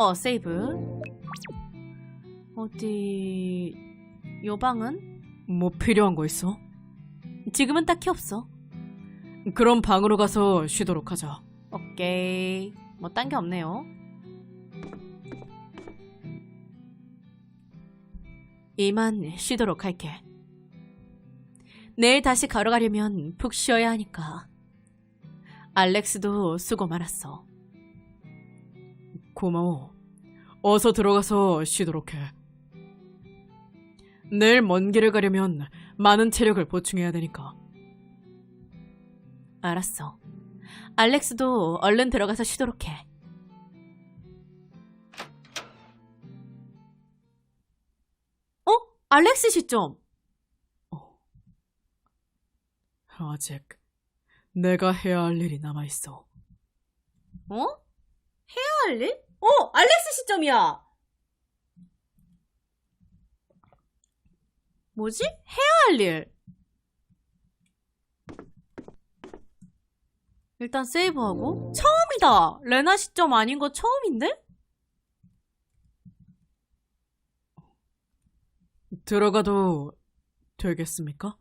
어, 세이브. 어디, 요 방은? 뭐 필요한 거 있어? 지금은 딱히 없어. 그럼 방으로 가서 쉬도록 하자. 오케이. 뭐 딴 게 없네요. 이만 쉬도록 할게. 내일 다시 걸어가려면 푹 쉬어야 하니까. 알렉스도 수고 많았어. 고마워. 어서 들어가서 쉬도록 해. 내일 먼 길을 가려면 많은 체력을 보충해야 되니까. 알았어. 알렉스도 얼른 들어가서 쉬도록 해. 어? 알렉스 시점. 아직 내가 해야 할 일이 남아 있어. 어? 해야 할 일? 어, 알렉스 시점이야. 뭐지? 해야 할 일. 일단 세이브하고 처음이다. 레나 시점 아닌 거 처음인데? 들어가도 되겠습니까?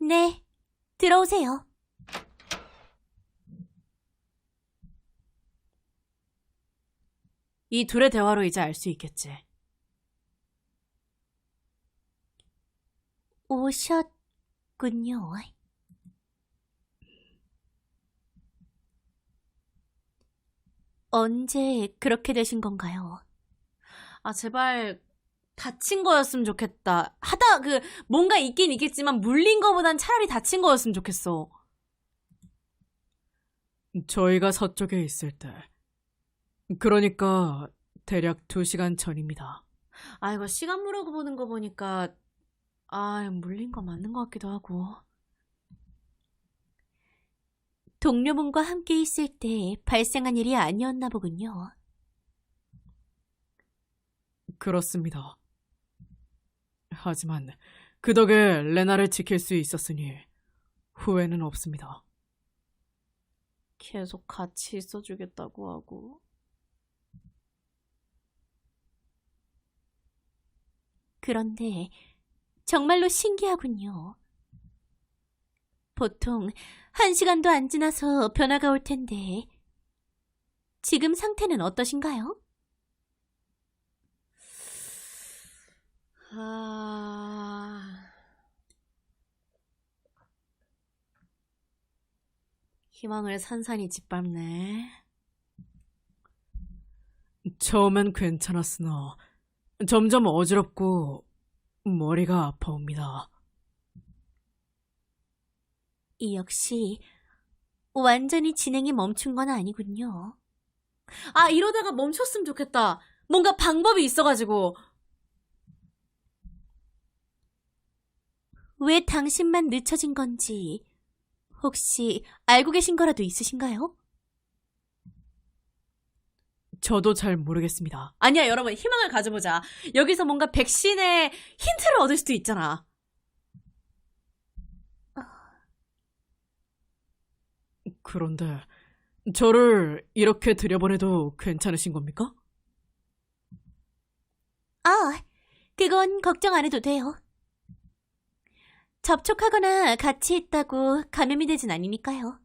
네. 들어오세요. 이 둘의 대화로 이제 알 수 있겠지. 오셨군요. 언제 그렇게 되신 건가요? 아, 제발 다친 거였으면 좋겠다. 하다 그 뭔가 있긴 있겠지만 물린 거보단 차라리 다친 거였으면 좋겠어. 저희가 서쪽에 있을 때. 그러니까 대략 2시간 전입니다. 아 이거 시간 물어고 보는 거 보니까 아 물린 거 맞는 것 같기도 하고. 동료분과 함께 있을 때 발생한 일이 아니었나 보군요. 그렇습니다. 하지만 그 덕에 레나를 지킬 수 있었으니 후회는 없습니다. 계속 같이 있어주겠다고 하고. 그런데 정말로 신기하군요. 보통 한 시간도 안 지나서 변화가 올 텐데 지금 상태는 어떠신가요? 아... 희망을 산산이 짓밟네. 처음엔 괜찮았으나 점점 어지럽고 머리가 아파옵니다. 이 역시 완전히 진행이 멈춘 건 아니군요. 아, 이러다가 멈췄으면 좋겠다. 뭔가 방법이 있어가지고. 왜 당신만 늦춰진 건지 혹시 알고 계신 거라도 있으신가요? 저도 잘 모르겠습니다. 아니야, 여러분. 희망을 가져보자. 여기서 뭔가 백신의 힌트를 얻을 수도 있잖아. 그런데 저를 이렇게 들여보내도 괜찮으신 겁니까? 아, 그건 걱정 안 해도 돼요. 접촉하거나 같이 있다고 감염이 되진 아니니까요.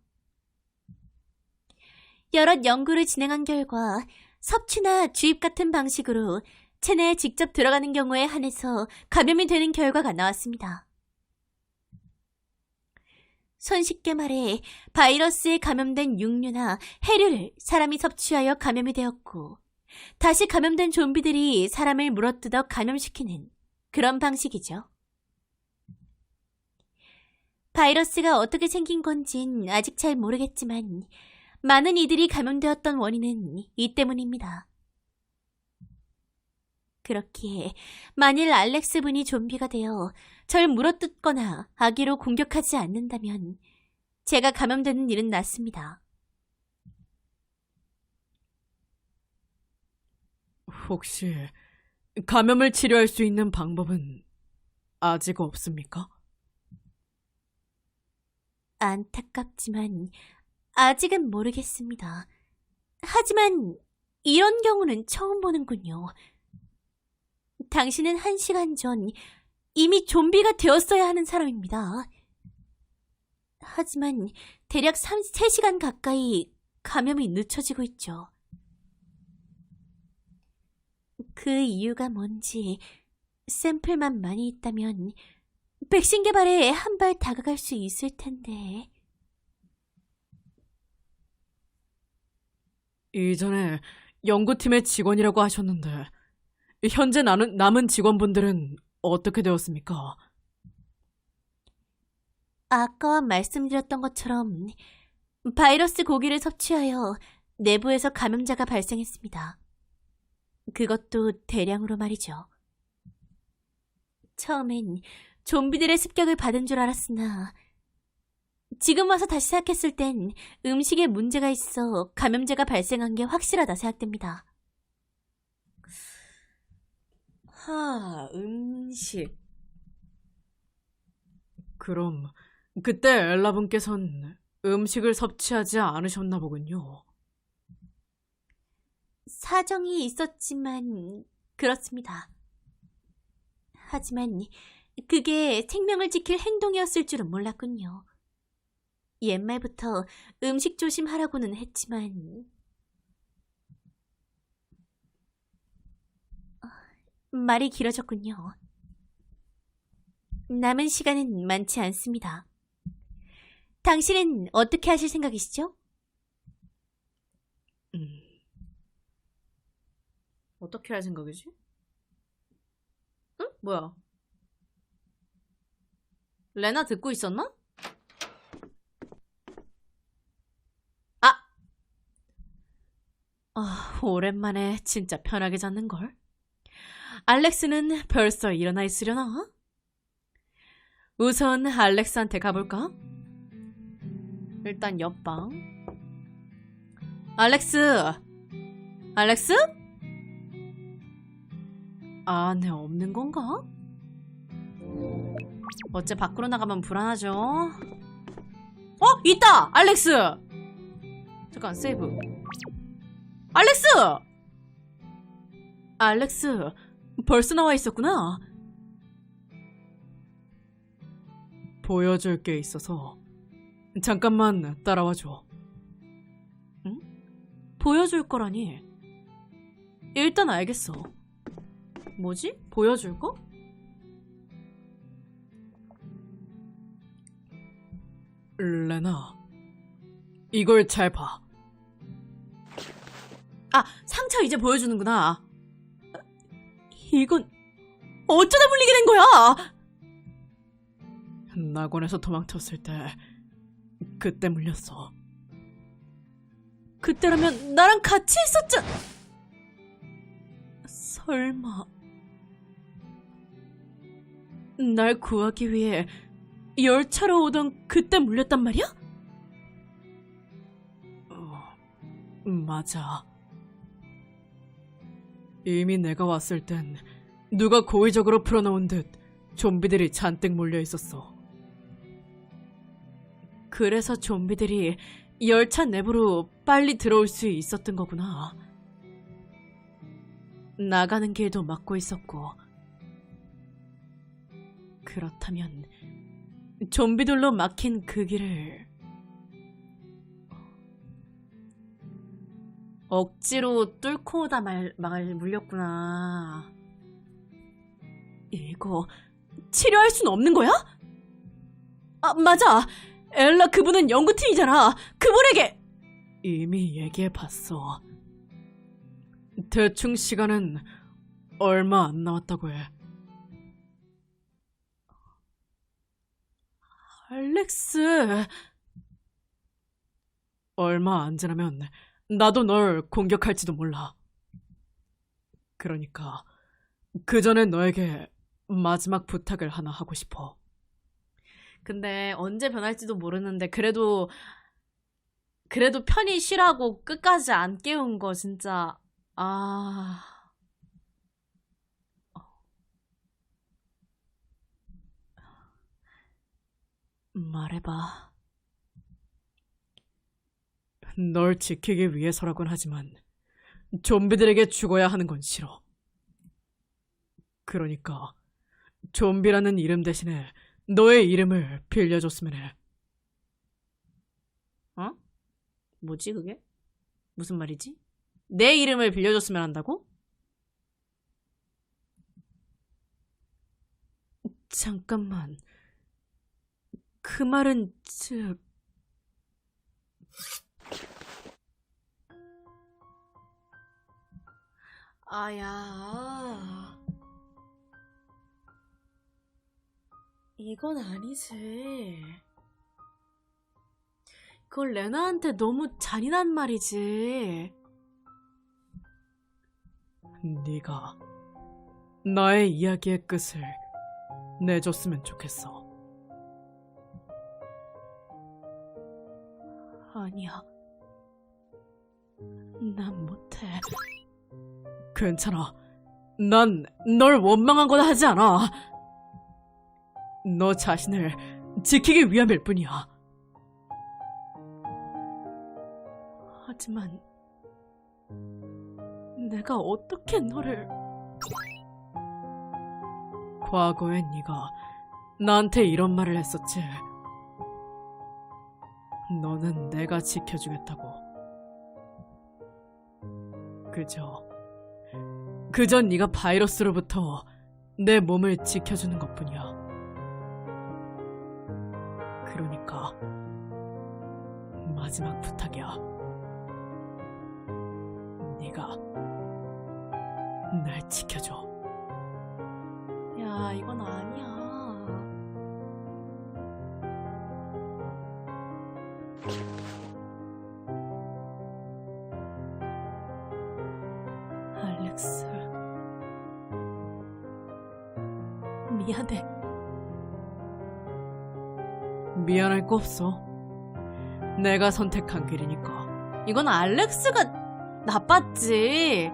여러 연구를 진행한 결과 섭취나 주입 같은 방식으로 체내에 직접 들어가는 경우에 한해서 감염이 되는 결과가 나왔습니다. 손쉽게 말해 바이러스에 감염된 육류나 해류를 사람이 섭취하여 감염이 되었고 다시 감염된 좀비들이 사람을 물어뜯어 감염시키는 그런 방식이죠. 바이러스가 어떻게 생긴 건진 아직 잘 모르겠지만 많은 이들이 감염되었던 원인은 이 때문입니다. 그렇기에 만일 알렉스 분이 좀비가 되어 절 물어뜯거나 아기로 공격하지 않는다면 제가 감염되는 일은 났습니다. 혹시 감염을 치료할 수 있는 방법은 아직 없습니까? 안타깝지만 아직은 모르겠습니다. 하지만 이런 경우는 처음 보는군요. 당신은 한 시간 전 이미 좀비가 되었어야 하는 사람입니다. 하지만 대략 3, 3시간 가까이 감염이 늦춰지고 있죠. 그 이유가 뭔지 샘플만 많이 있다면 백신 개발에 한 발 다가갈 수 있을 텐데. 이전에 연구팀의 직원이라고 하셨는데 현재 나는, 남은 직원분들은 어떻게 되었습니까? 아까 말씀드렸던 것처럼 바이러스 고기를 섭취하여 내부에서 감염자가 발생했습니다. 그것도 대량으로 말이죠. 처음엔 좀비들의 습격을 받은 줄 알았으나 지금 와서 다시 생각했을 땐 음식에 문제가 있어 감염자가 발생한 게 확실하다 생각됩니다. 하, 음식. 그럼 그때 엘라분께선 음식을 섭취하지 않으셨나 보군요. 사정이 있었지만 그렇습니다. 하지만 그게 생명을 지킬 행동이었을 줄은 몰랐군요. 옛말부터 음식 조심하라고는 했지만 아, 말이 길어졌군요. 남은 시간은 많지 않습니다. 당신은 어떻게 하실 생각이시죠? 음. 어떻게 할 생각이지? 응? 뭐야? 레나 듣고 있었나? 아! 아, 오랜만에 진짜 편하게 잤는걸. 알렉스는 벌써 일어나 있으려나? 우선 알렉스한테 가볼까? 일단 옆방. 알렉스! 알렉스? 안에 없는 건가? 어째 밖으로 나가면 불안하죠? 어? 있다! 알렉스! 잠깐, 세이브. 알렉스! 알렉스, 벌써 나와 있었구나. 보여줄 게 있어서 잠깐만 따라와 줘. 응? 보여줄 거라니. 일단 알겠어. 뭐지? 보여줄 거? 레나, 이걸 잘 봐. 아, 상처 이제 보여주는구나. 이건 어쩌다 물리게 된 거야? 낙원에서 도망쳤을 때 그때 물렸어. 그때라면 나랑 같이 있었잖. 설마 날 구하기 위해 열차로 오던 그때 물렸단 말이야? 어, 맞아. 이미 내가 왔을 땐 누가 고의적으로 풀어놓은 듯 좀비들이 잔뜩 몰려 있었어. 그래서 좀비들이 열차 내부로 빨리 들어올 수 있었던 거구나. 나가는 길도 막고 있었고. 그렇다면 좀비들로 막힌 그 길을 억지로 뚫고 오다 말, 말 물렸구나. 이거 치료할 순 없는 거야? 아, 맞아. 엘라 그분은 연구팀이잖아. 그분에게 이미 얘기해 봤어. 대충 시간은 얼마 안 남았다고 해. 알렉스. 얼마 안 지나면 나도 널 공격할지도 몰라. 그러니까 그 전에 너에게 마지막 부탁을 하나 하고 싶어. 근데 언제 변할지도 모르는데 그래도 그래도 편히 쉬라고 끝까지 안 깨운 거 진짜 아 말해봐. 널 지키기 위해서라곤 하지만 좀비들에게 죽어야 하는 건 싫어. 그러니까 좀비라는 이름 대신에 너의 이름을 빌려줬으면 해. 어? 뭐지 그게? 무슨 말이지? 내 이름을 빌려줬으면 한다고? 잠깐만. 그 말은 즉 아야. 이건 아니지. 그걸 레나한테 너무 잔인한 말이지. 네가 나의 이야기의 끝을 내줬으면 좋겠어. 아니야. 난 못해. 괜찮아. 난 널 원망한 거나 하지 않아. 너 자신을 지키기 위함일 뿐이야. 하지만 내가 어떻게 너를 과거에 네가 나한테 이런 말을 했었지. 너는 내가 지켜주겠다고. 그저 그저 네가 바이러스로부터 내 몸을 지켜주는 것뿐이야. 그러니까 마지막 부탁이야. 네가 날 지켜줘. 야, 이건 아니야. 거 없어. 내가 선택한 길이니까. 이건 알렉스가 나빴지.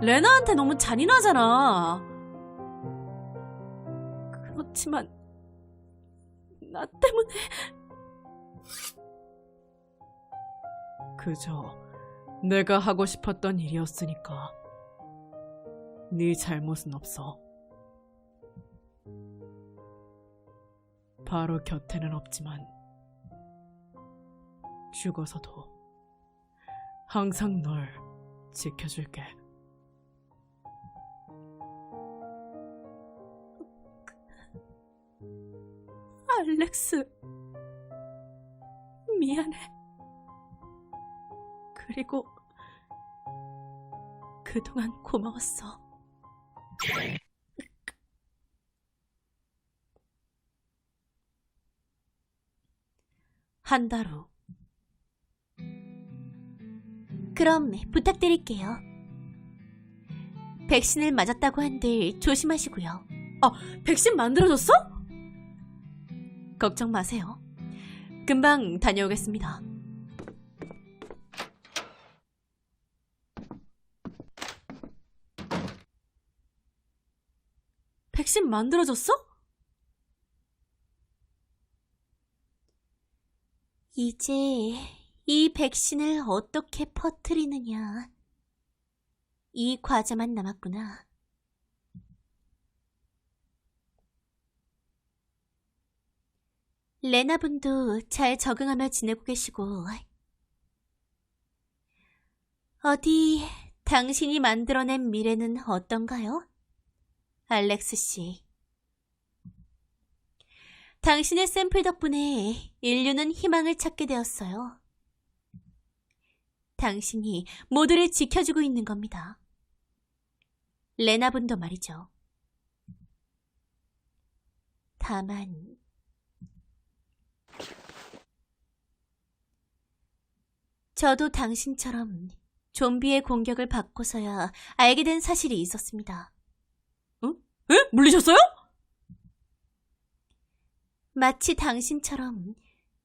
레나한테 너무 잔인하잖아. 그렇지만 나 때문에 그저 내가 하고 싶었던 일이었으니까 네 잘못은 없어. 바로 곁에는 없지만 죽어서도 항상 널 지켜줄게. 알렉스, 미안해. 그리고 그동안 고마웠어. 한 달 후. 그럼 부탁드릴게요. 백신을 맞았다고 한들 조심하시고요. 백신 만들어줬어? 걱정 마세요. 금방 다녀오겠습니다. 백신 만들어줬어? 이제 이 백신을 어떻게 퍼뜨리느냐. 이 과제만 남았구나. 레나분도 잘 적응하며 지내고 계시고, 어디 당신이 만들어낸 미래는 어떤가요? 알렉스 씨. 당신의 샘플 덕분에 인류는 희망을 찾게 되었어요. 당신이 모두를 지켜주고 있는 겁니다. 레나분도 말이죠. 다만, 저도 당신처럼 좀비의 공격을 받고서야 알게 된 사실이 있었습니다. 에? 물리셨어요? 마치 당신처럼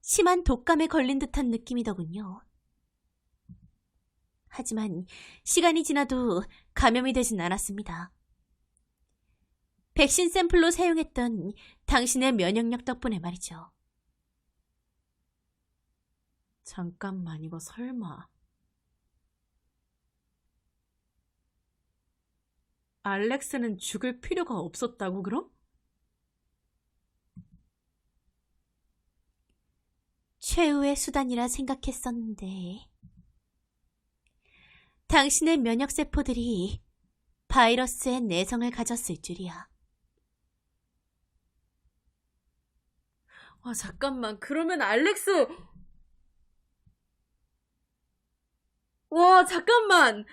심한 독감에 걸린 듯한 느낌이더군요. 하지만 시간이 지나도 감염이 되진 않았습니다. 백신 샘플로 사용했던 당신의 면역력 덕분에 말이죠. 잠깐만, 이거 설마. 알렉스는 죽을 필요가 없었다고 그럼? 최후의 수단이라 생각했었는데. 당신의 면역세포들이 바이러스의 내성을 가졌을 줄이야. 아, 잠깐만. 그러면 알렉스. 와, 잠깐만.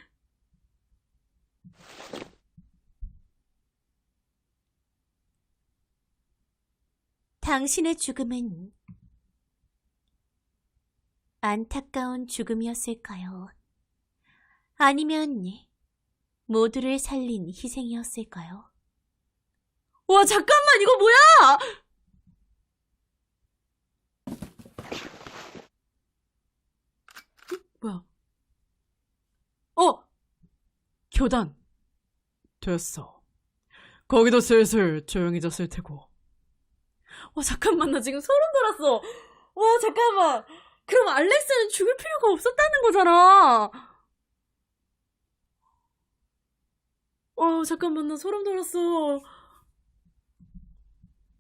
당신의 죽음은 안타까운 죽음이었을까요? 아니면 모두를 살린 희생이었을까요? 와, 잠깐만. 이거 뭐야? 뭐야? 어! 교단. 됐어. 거기도 슬슬 조용해졌을 테고. 와, 잠깐만. 나 지금 소름 돋았어. 와, 잠깐만. 그럼 알렉스는 죽을 필요가 없었다는 거잖아. 어, 잠깐만. 나 소름 돋았어.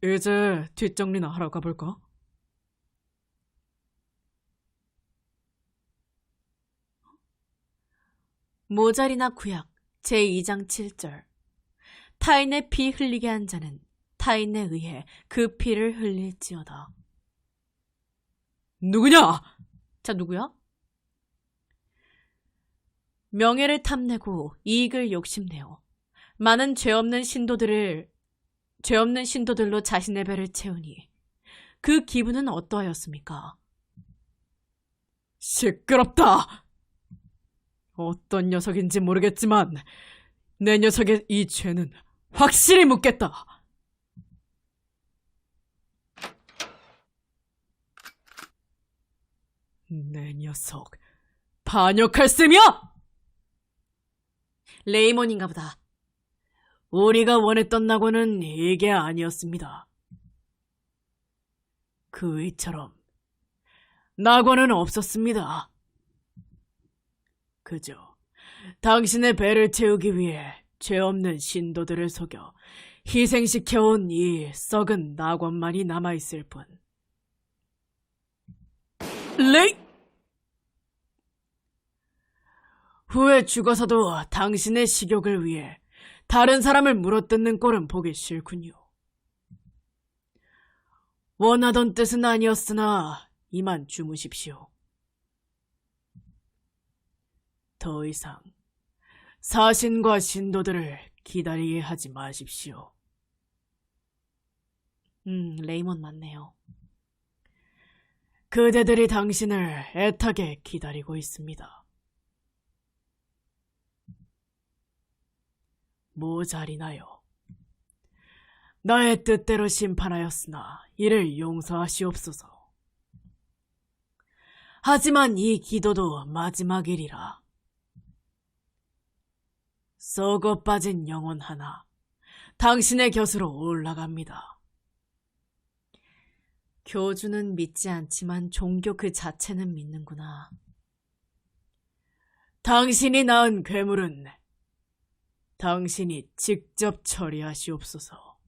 이제 뒷정리나 하러 가볼까? 모자리나 구약 제2장 7절 타인의 피 흘리게 한 자는 타인에 의해 그 피를 흘릴지어다. 누구냐? 자, 누구야? 명예를 탐내고 이익을 욕심내어 많은 죄 없는 신도들을 죄 없는 신도들로 자신의 배를 채우니 그 기분은 어떠하였습니까? 시끄럽다! 어떤 녀석인지 모르겠지만 내 녀석의 이 죄는 확실히 묻겠다. 내 녀석 반역할 셈이야! 레이몬인가 보다. 우리가 원했던 낙원은 이게 아니었습니다. 그 위처럼 낙원은 없었습니다. 그저 당신의 배를 채우기 위해 죄 없는 신도들을 속여 희생시켜온 이 썩은 낙원만이 남아있을 뿐. 레이! 후에 죽어서도 당신의 식욕을 위해 다른 사람을 물어뜯는 꼴은 보기 싫군요. 원하던 뜻은 아니었으나 이만 주무십시오. 더 이상 사신과 신도들을 기다리게 하지 마십시오. 음, 레이몬 맞네요. 그대들이 당신을 애타게 기다리고 있습니다. 모자리나요. 나의 뜻대로 심판하였으나 이를 용서하시옵소서. 하지만 이 기도도 마지막이리라. 썩어 빠진 영혼 하나, 당신의 곁으로 올라갑니다. 교주는 믿지 않지만 종교 그 자체는 믿는구나. 당신이 낳은 괴물은 당신이 직접 처리하시옵소서.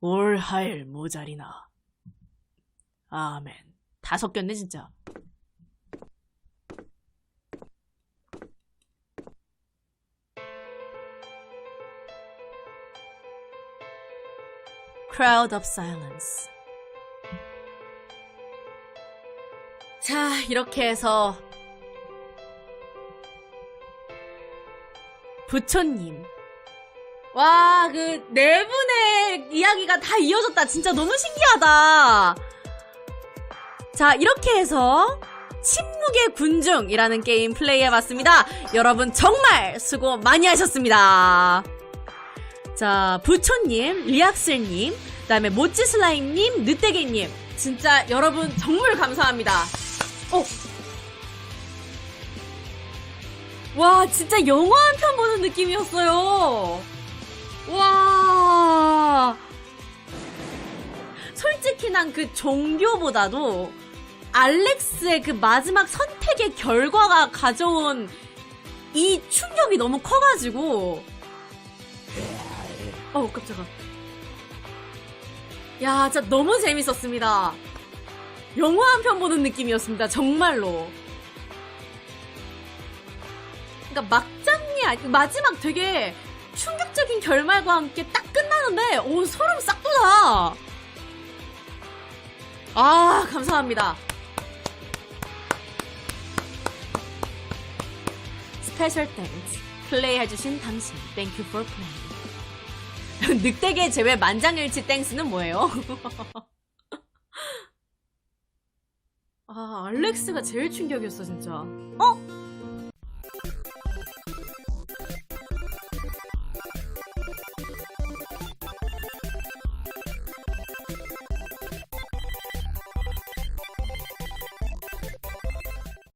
올 하일 모자리나. 아멘. 다 섞였네, 진짜. Crowd of Silence. 자, 이렇게 해서 부처님. 와, 그 네 분의 이야기가 다 이어졌다. 진짜 너무 신기하다. 자, 이렇게 해서 침묵의 군중이라는 게임 플레이해봤습니다. 여러분 정말 수고 많이 하셨습니다. 자, 부초님, 리악슬님, 그 다음에 모찌슬라임님, 느떼기님. 진짜 여러분 정말 감사합니다. 어. 와, 진짜 영화 한 편 보는 느낌이었어요. 와. 솔직히 난 그 종교보다도 알렉스의 그 마지막 선택의 결과가 가져온 이 충격이 너무 커가지고 어우 깜짝아 야 진짜 너무 재밌었습니다 영화 한 편 보는 느낌이었습니다 정말로 그러니까 막장이 아니 마지막 되게 충격적인 결말과 함께 딱 끝나는데 오 소름 싹 돋아 아 감사합니다 스페셜 땡스 플레이 해주신 당신 땡큐 for 플레이 늑대계 제외 만장일치 땡스는 뭐예요? 아 알렉스가 제일 충격이었어 진짜 어?